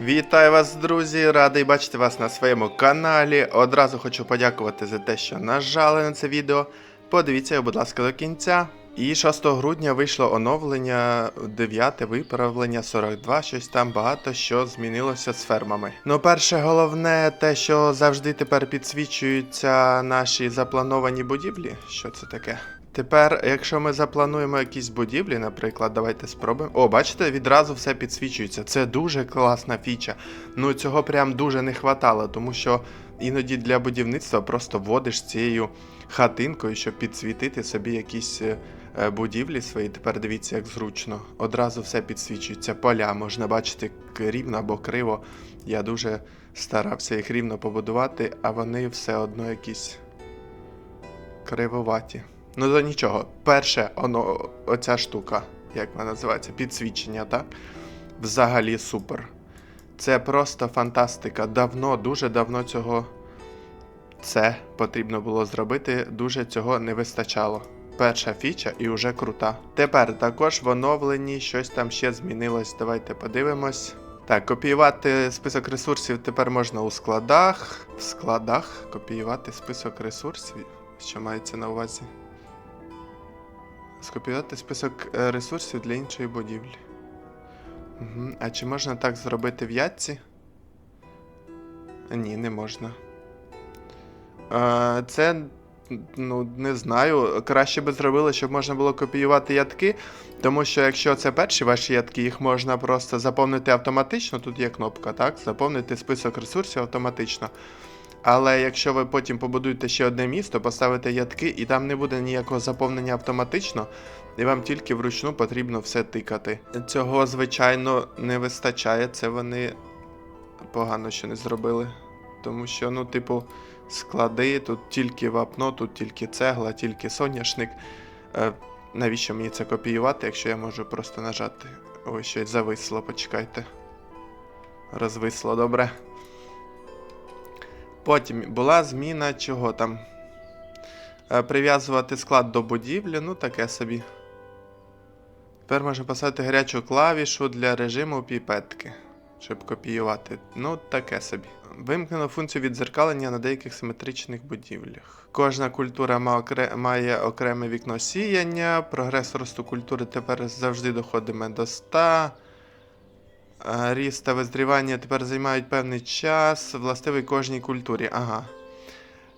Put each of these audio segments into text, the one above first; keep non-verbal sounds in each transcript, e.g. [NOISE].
Вітаю вас, друзі! Радий бачити вас на своєму каналі. Одразу хочу подякувати за те, що нажали на це відео. Подивіться його, будь ласка, до кінця. І 6 грудня вийшло оновлення 9 виправлення 42, щось там багато що змінилося з фермами. Ну, перше, головне, те, що завжди тепер підсвічуються наші заплановані будівлі. Що це таке? Тепер, якщо ми заплануємо якісь будівлі, наприклад, давайте спробуємо. О, бачите, відразу все підсвічується. Це дуже класна фіча. Ну цього прям дуже не хватало, тому що іноді для будівництва просто вводиш цією хатинкою, щоб підсвітити собі якісь е, е, будівлі свої. Тепер дивіться, як зручно. Одразу все підсвічується. Поля можна бачити рівно або криво. Я дуже старався їх рівно побудувати, а вони все одно якісь кривоваті. Ну то нічого. Перше, оно, оця штука, як вона називається, підсвічення, так? Взагалі супер. Це просто фантастика. Давно, дуже давно цього це потрібно було зробити, дуже цього не вистачало. Перша фіча і вже крута. Тепер також в оновленні щось там ще змінилось. Давайте подивимось. Так, копіювати список ресурсів тепер можна у складах. В складах копіювати список ресурсів. Що мається на увазі? Скопіювати список е, ресурсів для іншої будівлі. Угу. А чи можна так зробити в ятці? Ні, не можна. Е, це. Ну, не знаю. Краще би зробили, щоб можна було копіювати ятки. Тому що якщо це перші ваші ятки, їх можна просто заповнити автоматично. Тут є кнопка, так? Заповнити список ресурсів автоматично. Але якщо ви потім побудуєте ще одне місто, поставите ятки, і там не буде ніякого заповнення автоматично, і вам тільки вручну потрібно все тикати. Цього, звичайно, не вистачає. Це вони погано що не зробили. Тому що, ну, типу, склади, тут тільки вапно, тут тільки цегла, тільки соняшник. Е, навіщо мені це копіювати, якщо я можу просто нажати? Ой, щось зависло, почекайте. Розвисло, добре. Потім була зміна чого там. Е, Прив'язувати склад до будівлі, ну таке собі. Тепер можна поставити гарячу клавішу для режиму піпетки, щоб копіювати. Ну, таке собі. Вимкнено функцію відзеркалення на деяких симетричних будівлях. Кожна культура має окреме вікно сіяння. Прогрес росту культури тепер завжди доходиме до 100. Ріст та визрівання тепер займають певний час, властивий кожній культурі. Ага.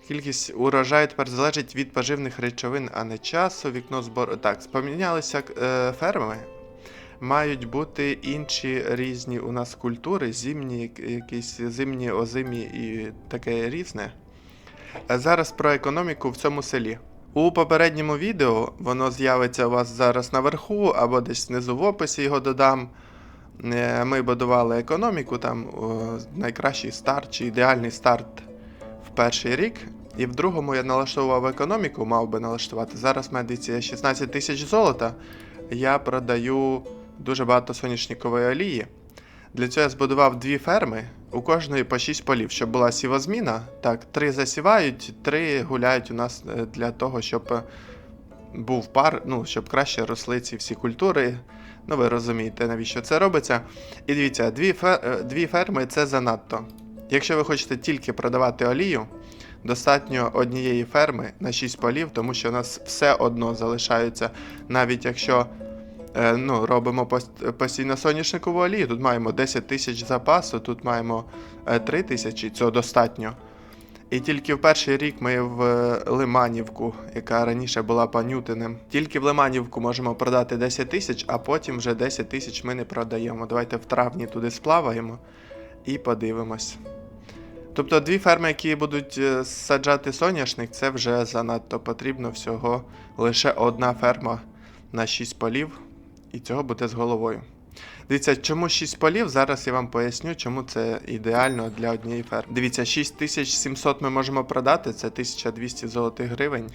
Кількість урожаю тепер залежить від поживних речовин, а не часу. Вікно збору. Так, помінялися е, ферми. Мають бути інші різні у нас культури, зимні, якісь зимні, озимі і таке різне. Зараз про економіку в цьому селі. У попередньому відео воно з'явиться у вас зараз наверху або десь внизу в описі його додам. Е, Ми будували економіку, там найкращий старт чи ідеальний старт в перший рік. І в другому я налаштовував економіку, мав би налаштувати. Зараз в мене 16 тисяч золота. Я продаю дуже багато соняшникової олії. Для цього я збудував дві ферми, у кожної по 6 полів, щоб була сівозміна. Так, три засівають, три гуляють у нас е, для того, щоб е, був пар, ну, щоб краще росли ці всі культури. Ну, ви розумієте, навіщо це робиться. І дивіться, дві, фе- е, дві ферми це занадто. Якщо ви хочете тільки продавати олію, достатньо однієї ферми на 6 полів, тому що у нас все одно залишаються, навіть якщо е, ну, робимо постійно соняшникову олію, тут маємо 10 тисяч запасу, тут маємо е, 3 тисячі, цього достатньо. І тільки в перший рік ми в е, Лиманівку, яка раніше була панютинем, тільки в Лиманівку можемо продати 10 тисяч, а потім вже 10 тисяч ми не продаємо. Давайте в травні туди сплаваємо і подивимось. Тобто дві ферми, які будуть е, саджати соняшник, це вже занадто потрібно всього лише одна ферма на 6 полів, і цього буде з головою. Дивіться, чому 6 полів? Зараз я вам поясню, чому це ідеально для однієї ферми. Дивіться, 6700 ми можемо продати, це 1200 золотих гривень.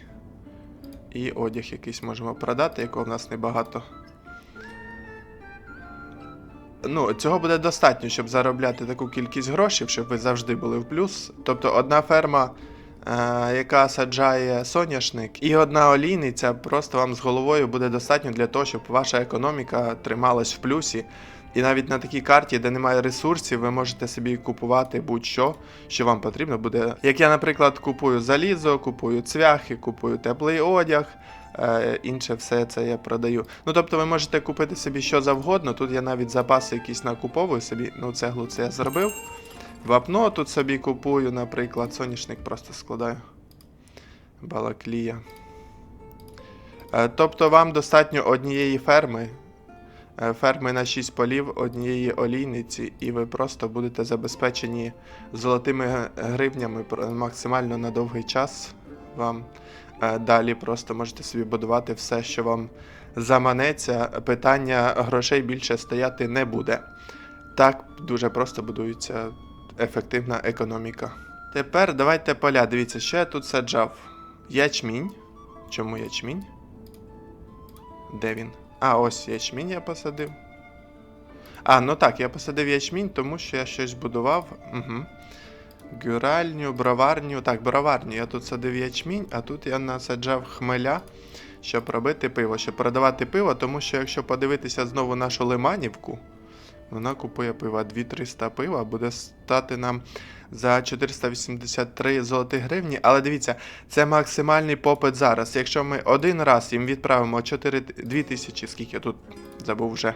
І одяг якийсь можемо продати, якого в нас небагато. Ну, цього буде достатньо, щоб заробляти таку кількість грошей, щоб ви завжди були в плюс. Тобто одна ферма, яка саджає соняшник, і одна олійниця просто вам з головою буде достатньо для того, щоб ваша економіка трималась в плюсі. І навіть на такій карті, де немає ресурсів, ви можете собі купувати будь-що, що вам потрібно буде. Як я, наприклад, купую залізо, купую цвяхи, купую теплий одяг. Е, інше все це я продаю. Ну тобто ви можете купити собі що завгодно. Тут я навіть запаси якісь накуповую собі. Ну, цеглу це я зробив. Вапно тут собі купую, наприклад, соняшник просто складаю. Балаклія. Е, Тобто вам достатньо однієї ферми, е, ферми на 6 полів, однієї олійниці, і ви просто будете забезпечені золотими гривнями максимально на довгий час. Вам е, далі просто можете собі будувати все, що вам заманеться. Питання грошей більше стояти не буде. Так дуже просто будується ефективна економіка. Тепер давайте поля. Дивіться, що я тут саджав. Ячмінь. Чому ячмінь? Де він? А, ось ячмінь я посадив. А, ну так, я посадив ячмінь, тому що я щось будував. Угу. Гюральню, броварню. Так, броварню. Я тут садив ячмінь, а тут я насаджав хмеля, щоб робити пиво, щоб продавати пиво, тому що якщо подивитися знову нашу лиманівку, вона купує пиво. 2300 пива буде стати нам за 483 золоті гривні. Але дивіться, це максимальний попит зараз. Якщо ми один раз їм відправимо 4, 2000, скільки тут забув вже,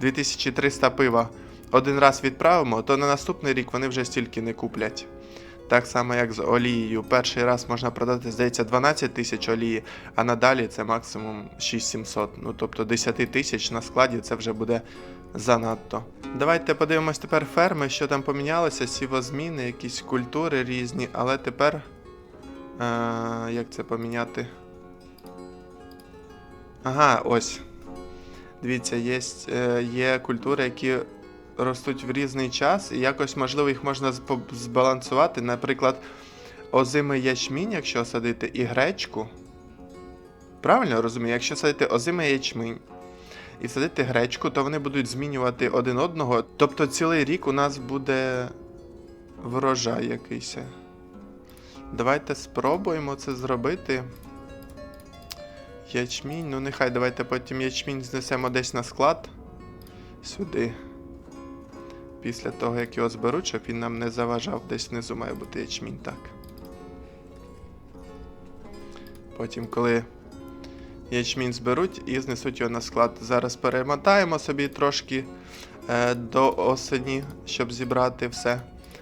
2300 пива один раз відправимо, то на наступний рік вони вже стільки не куплять. Так само, як з олією. Перший раз можна продати, здається, 12 тисяч олії, а надалі це максимум 6700. Ну тобто 10 тисяч на складі це вже буде занадто. Давайте подивимось тепер ферми, що там помінялося, сівозміни, якісь культури різні, але тепер. Е, як це поміняти? Ага, ось. Дивіться, є, е, є культури, які ростуть в різний час, і якось, можливо, їх можна збалансувати. Наприклад, озимий ячмінь, якщо садити, і гречку. Правильно розумію? Якщо садити озимий ячмінь і садити гречку, то вони будуть змінювати один одного. Тобто цілий рік у нас буде врожай якийсь. Давайте спробуємо це зробити. Ячмінь, ну нехай давайте потім ячмінь знесемо десь на склад. Сюди. Після того, як його зберуть, щоб він нам не заважав, десь внизу має бути ячмінь, так. Потім, коли ячмінь зберуть і знесуть його на склад. Зараз перемотаємо собі трошки е, до осені, щоб зібрати все.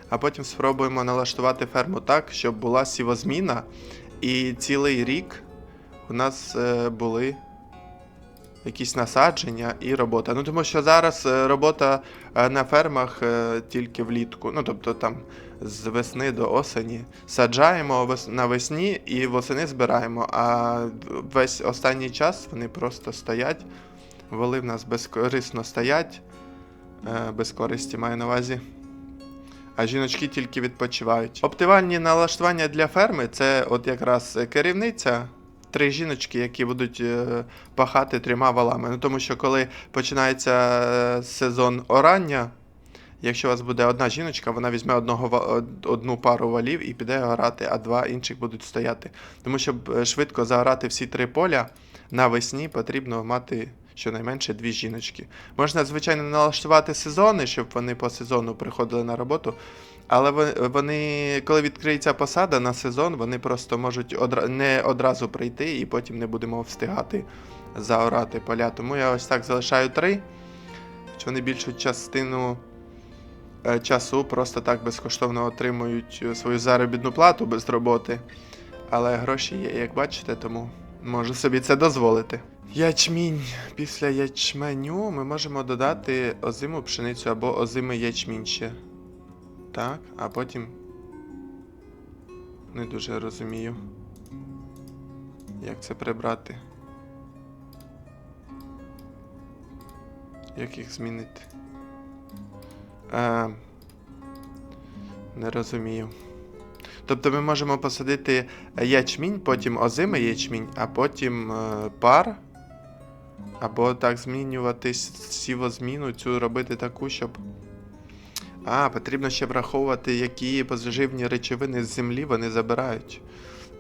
А потім спробуємо налаштувати ферму так, щоб була сівозміна, і цілий рік у нас е, були якісь насадження і робота. Ну тому що зараз е, робота е, на фермах е, тільки влітку. Ну тобто там з весни до осені саджаємо навесні і восени збираємо. А весь останній час вони просто стоять. Воли в нас безкорисно стоять. Без користі маю на увазі. А жіночки тільки відпочивають. Оптимальні налаштування для ферми це от якраз керівниця, три жіночки, які будуть е, пахати трьома валами. Ну тому що коли починається е, сезон орання, якщо у вас буде одна жіночка, вона візьме одного одну пару валів і піде орати, а два інших будуть стояти. Тому щоб е, швидко заорати всі три поля навесні, потрібно мати щонайменше дві жіночки. Можна, звичайно, налаштувати сезони, щоб вони по сезону приходили на роботу. Але вони, коли відкриється посада на сезон, вони просто можуть одра... не одразу прийти і потім не будемо встигати заорати поля. Тому я ось так залишаю три. Що вони більшу частину е, часу просто так безкоштовно отримують е, свою заробітну плату без роботи. Але гроші є, як бачите, тому можу собі це дозволити. Ячмінь. Після ячменю ми можемо додати озиму пшеницю або озимий ячмінь ще. Так, а потім. Не дуже розумію. Як це прибрати? Як їх змінити? Е, не розумію. Тобто ми можемо посадити ячмінь, потім озимий ячмінь, а потім е, пар. Або так змінювати сівозміну, цю робити таку, щоб. А, потрібно ще враховувати, які поживні речовини з землі вони забирають.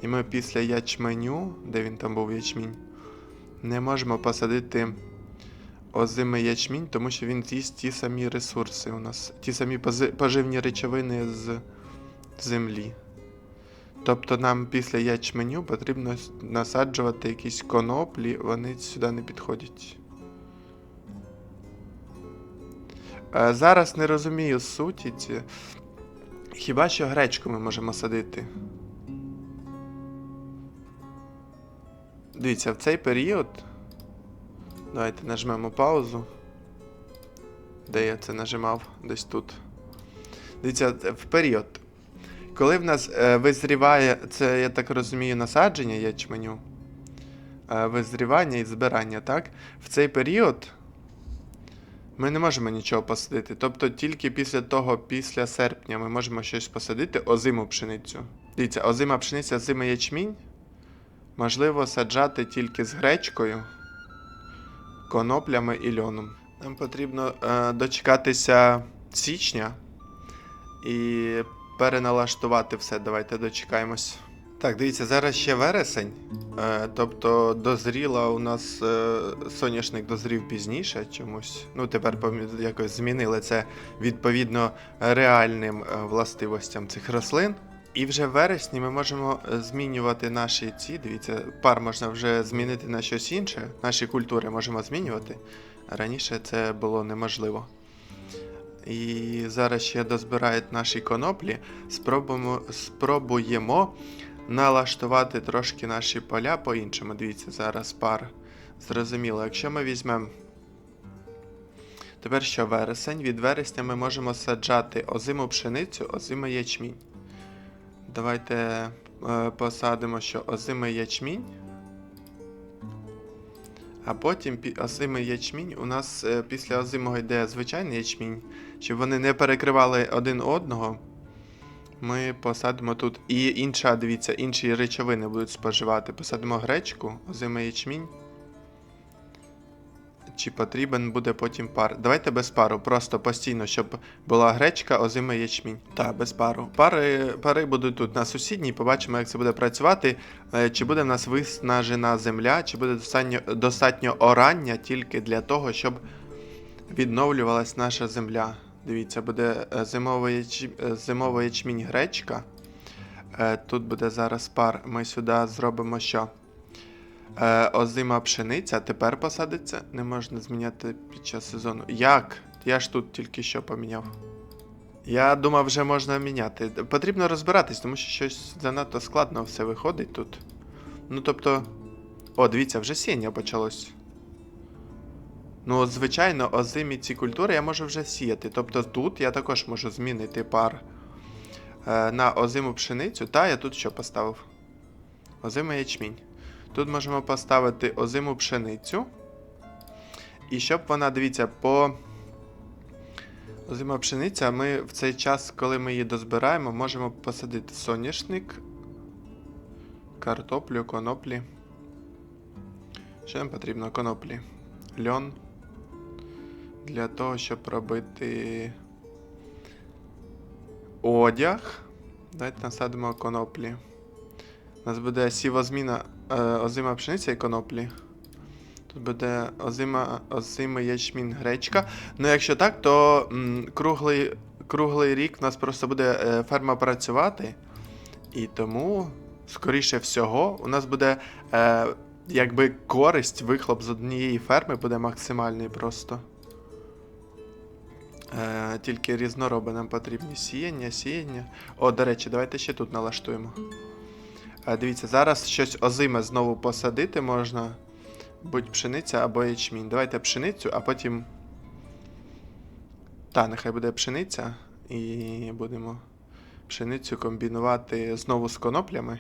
І ми після ячменю, де він там був ячмінь, не можемо посадити озимий ячмінь, тому що він з'їсть ті самі ресурси у нас, ті самі поживні речовини з землі. Тобто нам після ячменю потрібно насаджувати якісь коноплі, вони сюди не підходять. Зараз не розумію суті. Ці... Хіба що гречку ми можемо садити. Дивіться, в цей період. Давайте нажмемо паузу. Де я це нажимав? Десь тут. Дивіться, в період. Коли в нас е, визріває, це, я так розумію, насадження ячменю, е, визрівання і збирання, так? В цей період ми не можемо нічого посадити. Тобто тільки після того, після серпня, ми можемо щось посадити, озиму пшеницю. Дивіться, озима пшениця, озимий ячмінь. Можливо саджати тільки з гречкою, коноплями і льоном. Нам потрібно е, дочекатися січня і переналаштувати все. Давайте дочекаємось. Так, дивіться, зараз ще вересень. Е, тобто дозріла у нас е, соняшник дозрів пізніше чомусь. Ну, тепер якось змінили це відповідно реальним е, властивостям цих рослин. І вже в вересні ми можемо змінювати наші ці. Дивіться, пар можна вже змінити на щось інше. Наші культури можемо змінювати. Раніше це було неможливо. І зараз ще дозбирають наші коноплі. Спробуємо, спробуємо налаштувати трошки наші поля по-іншому. Дивіться, зараз пар. Зрозуміло, якщо ми візьмемо. Тепер що вересень. Від вересня ми можемо саджати озиму пшеницю, озимий ячмінь. Давайте е, посадимо, що озимий ячмінь. А потім озимий ячмінь. У нас е, після озимого йде звичайний ячмінь. Щоб вони не перекривали один одного. Ми посадимо тут. І інша, дивіться, інші речовини будуть споживати. Посадимо гречку, озимий ячмінь. Чи потрібен буде потім пар? Давайте без пару, просто постійно, щоб була гречка, озимий ячмінь. Так, без пару. Пари, пари будуть тут на сусідній, побачимо, як це буде працювати. Е, Чи буде в нас виснажена земля, чи буде достатньо, достатньо орання тільки для того, щоб відновлювалась наша земля. Дивіться, буде е, зимовий, яч... е, зимовий ячмінь гречка. Е, Тут буде зараз пар. Ми сюди зробимо що? Озима пшениця тепер посадиться. Не можна зміняти під час сезону. Як? Я ж тут тільки що поміняв. Я думав, вже можна міняти. Потрібно розбиратись, тому що щось занадто складно все виходить тут. Ну тобто. О, дивіться, вже сіння почалось. Ну, звичайно, озимі ці культури я можу вже сіяти. Тобто тут я також можу змінити пар е, на озиму пшеницю. Та я тут що поставив? Озимий ячмінь. Тут можемо поставити озиму пшеницю. І щоб вона, дивіться, по. Озима пшениця, ми в цей час, коли ми її дозбираємо, можемо посадити соняшник, картоплю, коноплі. Що нам потрібно? Коноплі. Льон. Для того, щоб робити одяг. Давайте насадимо коноплі. У нас буде сівозміна е, озима пшениця і коноплі. Тут буде озима, озимий ячмін гречка. Ну, якщо так, то м, круглий, круглий рік у нас просто буде е, ферма працювати. І тому, скоріше всього, у нас буде е, якби користь, вихлоп з однієї ферми буде максимальний просто. Е, тільки різнороби нам потрібні. Сіяння, сіяння. О, до речі, давайте ще тут налаштуємо. Е, дивіться, зараз щось озиме знову посадити можна. Будь пшениця або ячмінь. Давайте пшеницю, а потім. Та, нехай буде пшениця. І будемо пшеницю комбінувати знову з коноплями.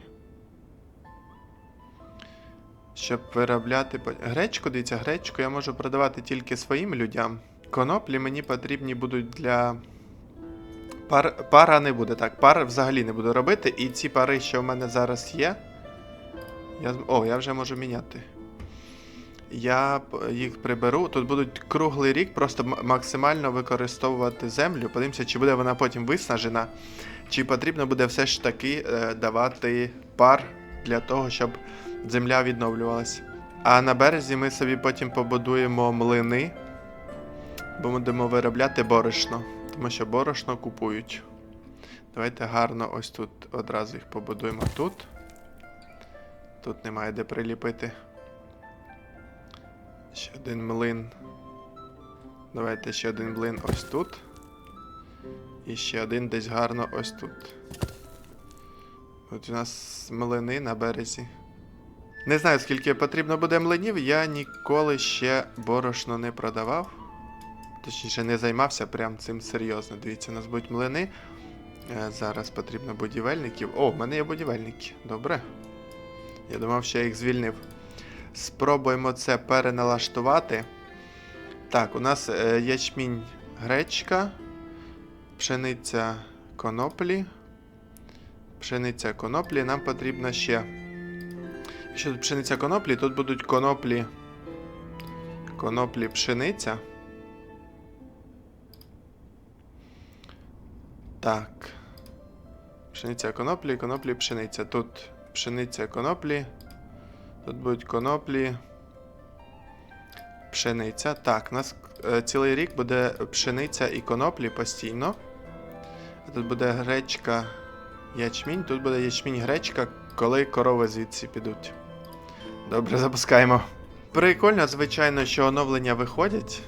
Щоб виробляти. Гречку, дивіться, гречку я можу продавати тільки своїм людям. Коноплі мені потрібні будуть для. Пар, пара не буде, так. Пар взагалі не буду робити. І ці пари, що в мене зараз є. Я... О, я вже можу міняти. Я їх приберу. Тут будуть круглий рік, просто максимально використовувати землю. Подивимося, чи буде вона потім виснажена, чи потрібно буде все ж таки е, давати пар для того, щоб земля відновлювалась. А на березі ми собі потім побудуємо млини будемо виробляти борошно, тому що борошно купують. Давайте гарно ось тут одразу їх побудуємо тут. Тут немає де приліпити. Ще один млин. Давайте ще один млин ось тут. І ще один десь гарно ось тут. От у нас млини на березі. Не знаю, скільки потрібно буде млинів, я ніколи ще борошно не продавав. Точніше, не займався прям цим серйозно. Дивіться, у нас будуть млини. Е, Зараз потрібно будівельників. О, в мене є будівельники. Добре. Я думав, що я їх звільнив. Спробуємо це переналаштувати. Так, у нас е, ячмінь гречка, пшениця коноплі. Пшениця коноплі. Нам потрібно ще. Якщо тут пшениця коноплі, тут будуть коноплі. Коноплі пшениця. Так. Пшениця коноплі, коноплі пшениця. Тут пшениця коноплі. Тут будуть коноплі. Пшениця. Так, у нас е, цілий рік буде пшениця і коноплі постійно. Тут буде гречка, ячмінь. Тут буде ячмінь гречка, коли корови звідси підуть. Добре, запускаємо. Прикольно, звичайно, що оновлення виходять.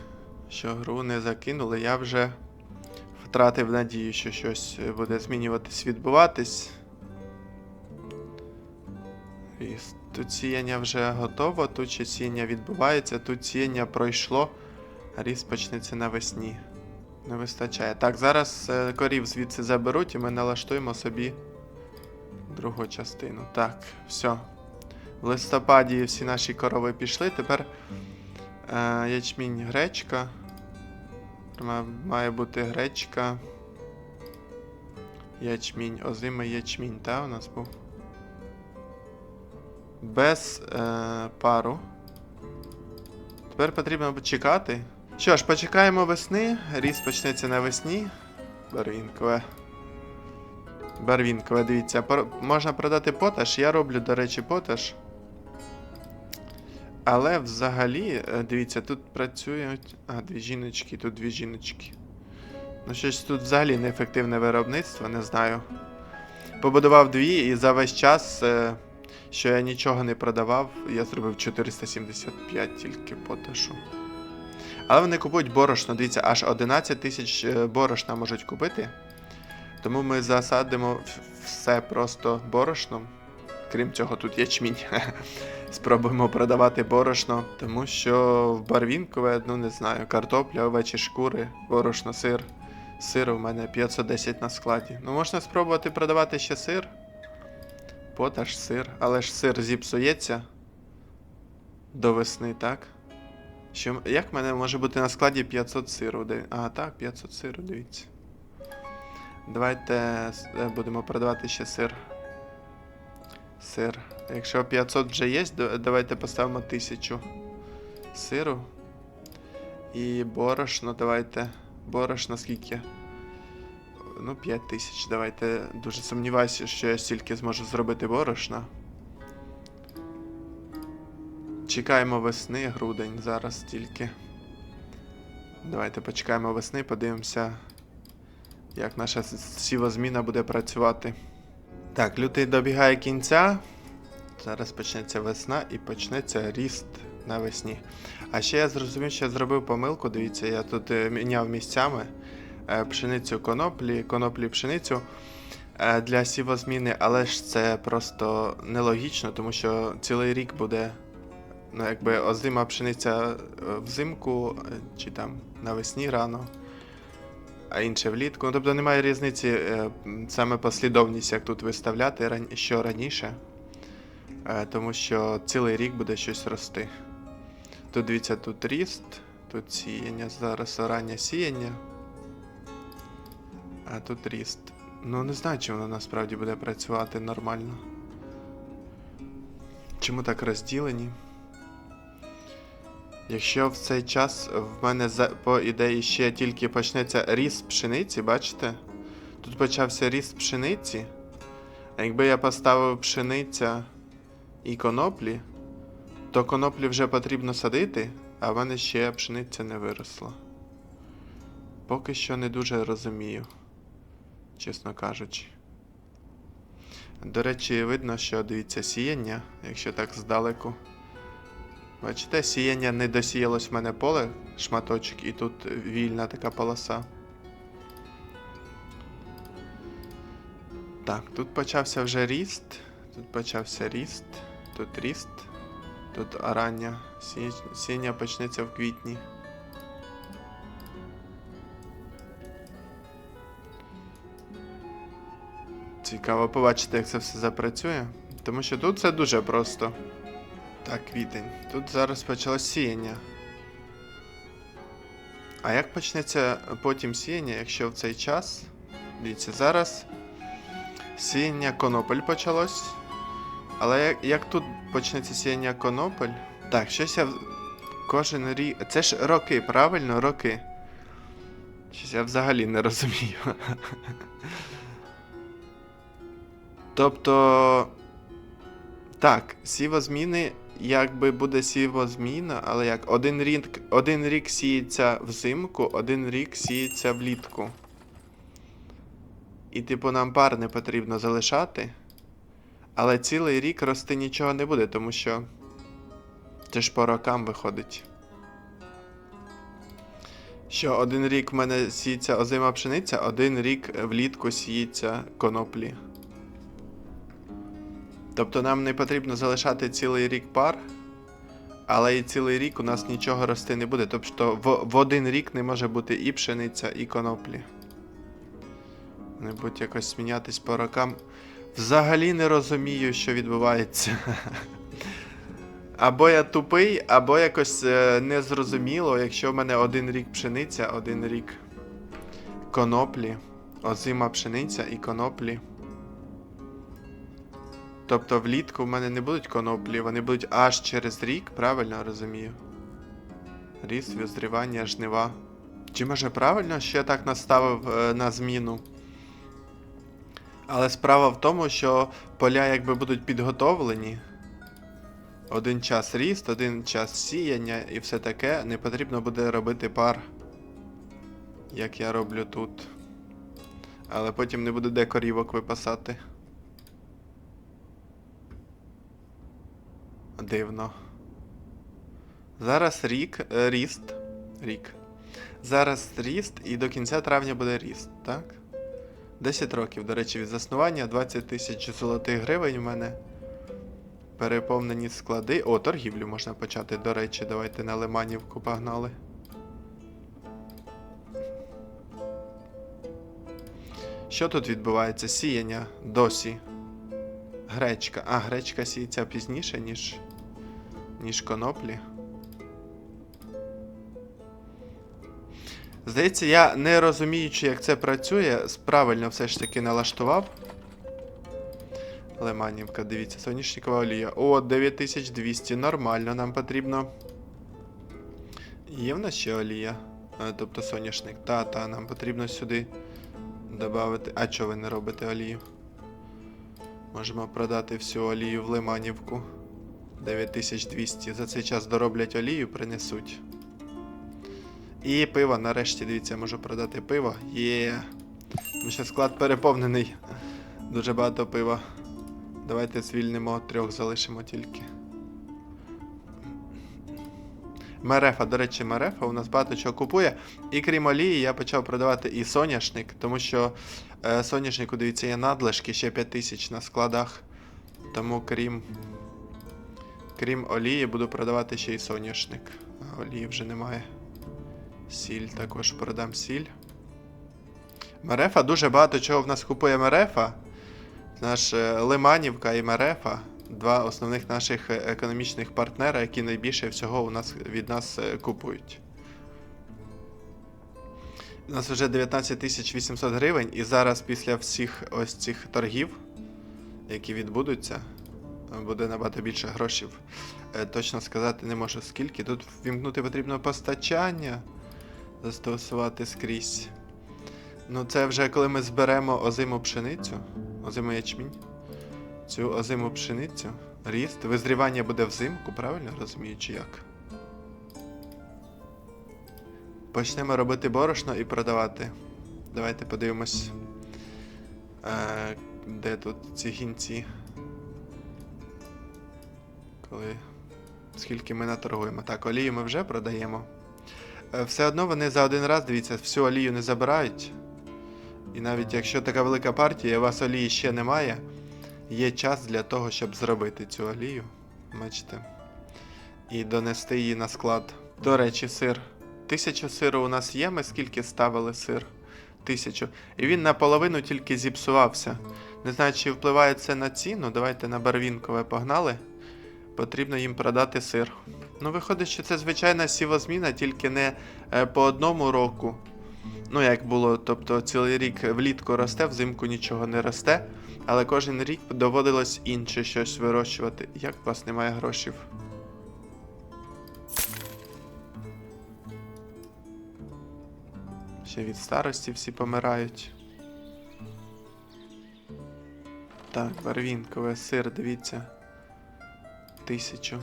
Що гру не закинули. Я вже втратив надію, що щось е, буде змінюватись, відбуватись. І тут сіяння вже готово, тут ще сіяння відбувається, тут сіяння пройшло, а ріс почнеться навесні. Не вистачає. Так, зараз е, корів звідси заберуть і ми налаштуємо собі другу частину. Так, все. В листопаді всі наші корови пішли. Тепер е, ячмінь гречка. Ма- Має бути гречка. Ячмінь, озимий ячмінь, та, у нас був. Без е, пару. Тепер потрібно чекати. Що ж, почекаємо весни. Ріс почнеться навесні. Барвінкове. Барвінкове, дивіться. Можна продати поташ. Я роблю, до речі, поташ. Але взагалі, е, дивіться, тут працюють. А, дві жіночки, тут дві жіночки. Ну, щось тут взагалі неефективне виробництво, не знаю. Побудував дві і за весь час, е, що я нічого не продавав, я зробив 475 тільки поташу. Але вони купують борошно, дивіться, аж 11 тисяч е, борошна можуть купити. Тому ми засадимо все просто борошном. Крім цього, тут ячмінь. [LAUGHS] Спробуємо продавати борошно, тому що в Барвінкове, ну не знаю, картопля, овечі шкури, борошно, сир. Сиру в мене 510 на складі. Ну, можна спробувати продавати ще сир. Поташ сир, але ж сир зіпсується до весни, так? Що, як в мене може бути на складі 500 сиру? А, так, 500 сиру, дивіться. Давайте е, будемо продавати ще сир. Сир. Якщо 500 вже є, давайте поставимо 1000 сиру. І борошно, давайте. Борошно скільки? Ну, 5 тисяч. Давайте. Дуже сумніваюся, що я стільки зможу зробити борошна. Чекаємо весни, грудень зараз тільки. Давайте почекаємо весни, подивимося, як наша с- сівозміна буде працювати. Так, лютий добігає кінця. Зараз почнеться весна і почнеться ріст навесні. А ще я зрозумів, що я зробив помилку. Дивіться, я тут е, міняв місцями е, пшеницю коноплі, коноплі пшеницю е, для сівозміни, але ж це просто нелогічно, тому що цілий рік буде ну, якби озима пшениця взимку чи там навесні рано, а інше влітку. Ну, тобто немає різниці саме послідовність, як тут виставляти, що раніше. Е, Тому що цілий рік буде щось рости. Тут дивіться, тут ріст, тут сіяння, зараз раннє сіяння. А тут ріст. Ну не знаю, чи воно насправді буде працювати нормально. Чому так розділені? Якщо в цей час в мене за- по ідеї ще тільки почнеться ріст пшениці, бачите? Тут почався ріст пшениці. А якби я поставив пшениця і коноплі, то коноплі вже потрібно садити, а в мене ще пшениця не виросла. Поки що не дуже розумію, чесно кажучи. До речі, видно, що дивіться сіяння, якщо так здалеку. Бачите, сіяння не досіялось в мене поле, шматочок, і тут вільна така полоса. Так, тут почався вже ріст. Тут почався ріст. Тут ріст. Тут рання. Сі- Сіння почнеться в квітні. Цікаво побачити, як це все запрацює. Тому що тут це дуже просто. Так, квітень. Тут зараз почалось сіяння. А як почнеться потім сіяння, якщо в цей час. Дивіться, зараз сіяння конопель почалось. Але як, як тут почнеться сіяння конопель. Так, щось я кожен рік. Це ж роки, правильно, роки. Щось я взагалі не розумію. [LAUGHS] Тобто. Так, сівозміни, якби буде сівозміна, але як один рік, один рік сіється взимку, один рік сіється влітку. І, типу, нам пар не потрібно залишати. Але цілий рік рости нічого не буде, тому що це ж по рокам виходить. Що один рік в мене сіється озима пшениця, один рік влітку сіється коноплі. Тобто нам не потрібно залишати цілий рік пар, але і цілий рік у нас нічого рости не буде. Тобто в, в один рік не може бути і пшениця, і коноплі. Вони будуть якось змінятись по рокам. Взагалі не розумію, що відбувається. [LAUGHS] Або я тупий, або якось е, незрозуміло, якщо в мене один рік пшениця, один рік коноплі, озима пшениця і коноплі. Тобто влітку в мене не будуть коноплі, вони будуть аж через рік, правильно розумію? Ріст, визрівання, жнива. Чи може правильно, що я так наставив е, на зміну? Але справа в тому, що поля якби будуть підготовлені. Один час ріст, один час сіяння і все таке. Не потрібно буде робити пар, як я роблю тут. Але потім не буде де корівок випасати. Дивно. Зараз рік, е, ріст. Рік. Зараз ріст і до кінця травня буде ріст, так? 10 років, до речі, від заснування, 20 тисяч золотих гривень в мене. Переповнені склади. О, торгівлю можна почати, до речі, давайте на Лиманівку погнали. Що тут відбувається? Сіяння досі. Гречка. А, гречка сіється пізніше, ніж. ніж коноплі. Здається, я не розуміючи, як це працює, правильно все ж таки налаштував. Лиманівка, дивіться, соняшникова олія. О, 9200, нормально, нам потрібно. Є в нас ще олія? А, тобто соняшник. Та, та, нам потрібно сюди додати. А чого ви не робите олію? Можемо продати всю олію в Лиманівку. 9200. За цей час дороблять олію, принесуть. І пиво, нарешті, дивіться, я можу продати пиво. Є. Тому що склад переповнений. Дуже багато пива. Давайте звільнимо трьох, залишимо тільки. Мерефа, до речі, Мерефа у нас багато чого купує. І крім олії, я почав продавати і соняшник, тому що е, соняшнику, дивіться, є надлишки, ще 5000 на складах. Тому крім. Крім олії, буду продавати ще й соняшник. Олії вже немає. Сіль також продам сіль. Мерефа дуже багато чого в нас купує Мерефа. Наш е, Лиманівка і Мерефа. Два основних наших е, економічних партнера, які найбільше всього у нас від нас е, купують. У нас вже 19 800 гривень, і зараз після всіх ось цих торгів, які відбудуться, буде набагато більше грошей. Е, Точно сказати не можу скільки. Тут вімкнути потрібно постачання, застосувати скрізь. Ну, це вже коли ми зберемо озиму пшеницю, озиму ячмінь, цю озиму пшеницю, ріст, визрівання буде взимку, правильно розумію, чи як? Почнемо робити борошно і продавати. Давайте подивимось. Е, де тут ці гінці? Коли. Скільки ми наторгуємо? Так, олію ми вже продаємо. Е, Все одно вони за один раз, дивіться, всю олію не забирають. І навіть якщо така велика партія, у вас олії ще немає, є час для того, щоб зробити цю олію. Бачите? І донести її на склад. До речі, сир. Тисячу сиру у нас є, ми скільки ставили сир? Тисячу. І він наполовину тільки зіпсувався. Не знаю, чи впливає це на ціну. Давайте на барвінкове погнали. Потрібно їм продати сир. Ну, виходить, що це звичайна сівозміна, тільки не е, по одному року. Ну, як було, тобто цілий рік влітку росте, взимку нічого не росте, але кожен рік доводилось інше щось вирощувати. Як у вас немає грошей? Ще від старості всі помирають. Так, барвінкове, сир, дивіться. Тисячу.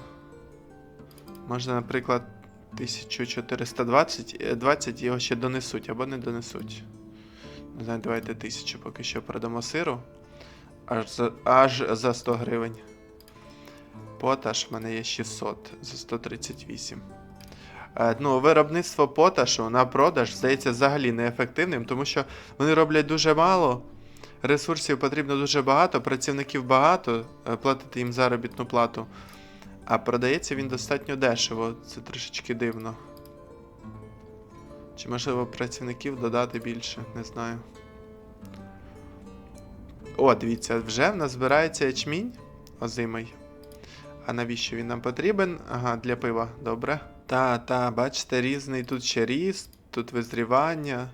Можна, наприклад, 1420 е, 20 його ще донесуть або не донесуть. Не знаю, давайте тисячу поки що продамо сиру. Аж за, аж за 100 гривень. Поташ в мене є 600 за 138. Е, ну, виробництво поташу на продаж здається взагалі неефективним, тому що вони роблять дуже мало. Ресурсів потрібно дуже багато, працівників багато, е, платити їм заробітну плату. А продається він достатньо дешево, це трошечки дивно. Чи можливо працівників додати більше, не знаю. О, дивіться, вже в нас збирається ячмінь озимий. А навіщо він нам потрібен? Ага, для пива, добре. Та, та, бачите, різний тут ще ріст, тут визрівання.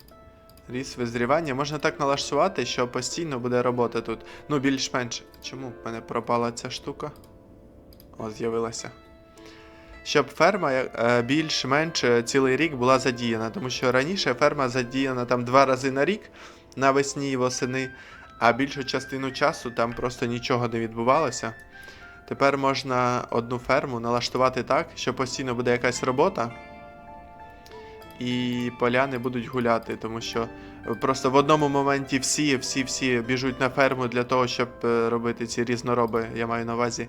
Ріст визрівання. Можна так налаштувати, що постійно буде робота тут. Ну, більш-менш. Чому в мене пропала ця штука? О, з'явилася. Щоб ферма е, більш-менш е, цілий рік була задіяна, тому що раніше ферма задіяна там два рази на рік навесні і восени, а більшу частину часу там просто нічого не відбувалося. Тепер можна одну ферму налаштувати так, що постійно буде якась робота, і поляни будуть гуляти, тому що просто в одному моменті всі, всі, всі біжуть на ферму для того, щоб е, робити ці різнороби, я маю на увазі,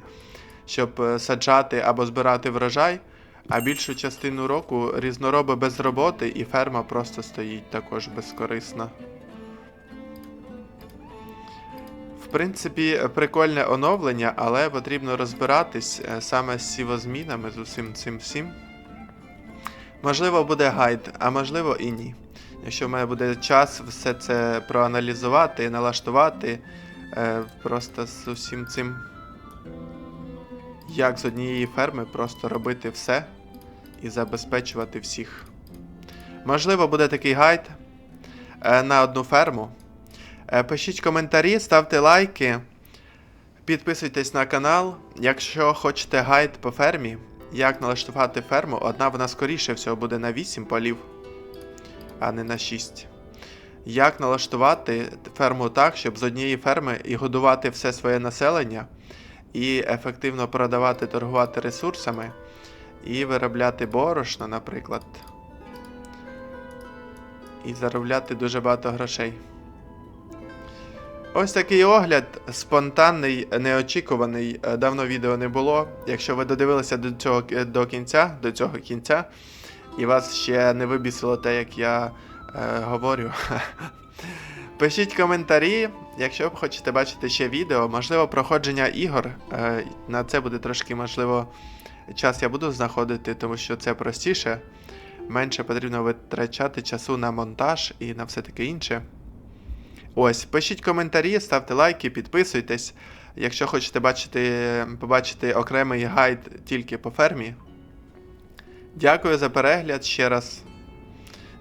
щоб е, саджати або збирати врожай. А більшу частину року різнороби без роботи, і ферма просто стоїть також безкорисна. В принципі, прикольне оновлення, але потрібно розбиратись е, саме з сівозмінами, з усім цим всім. Можливо, буде гайд, а можливо і ні. Якщо в мене буде час все це проаналізувати, налаштувати, е, просто з усім цим, як з однієї ферми просто робити все і забезпечувати всіх. Можливо, буде такий гайд е, на одну ферму. Е, Пишіть коментарі, ставте лайки, підписуйтесь на канал. Якщо хочете гайд по фермі, як налаштувати ферму, одна вона скоріше всього буде на 8 полів, а не на 6. Як налаштувати ферму так, щоб з однієї ферми і годувати все своє населення, і ефективно продавати, торгувати ресурсами, і виробляти борошно, наприклад. І заробляти дуже багато грошей. Ось такий огляд, спонтанний, неочікуваний. Е, Давно відео не було. Якщо ви додивилися до цього е, до кінця, до цього кінця, і вас ще не вибісило те, як я е, говорю. [LAUGHS] Пишіть коментарі, якщо ви хочете бачити ще відео, можливо, проходження ігор. Е, на це буде трошки, можливо, час я буду знаходити, тому що це простіше. Менше потрібно витрачати часу на монтаж і на все таке інше. Ось, пишіть коментарі, ставте лайки, підписуйтесь. Якщо хочете бачити, побачити окремий гайд тільки по фермі. Дякую за перегляд ще раз.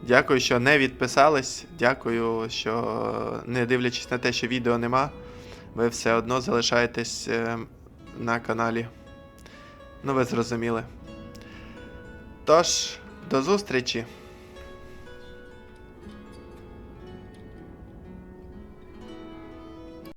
Дякую, що не відписались. Дякую, що не дивлячись на те, що відео нема, ви все одно залишаєтесь е, на каналі. Ну, ви зрозуміли. Тож, до зустрічі!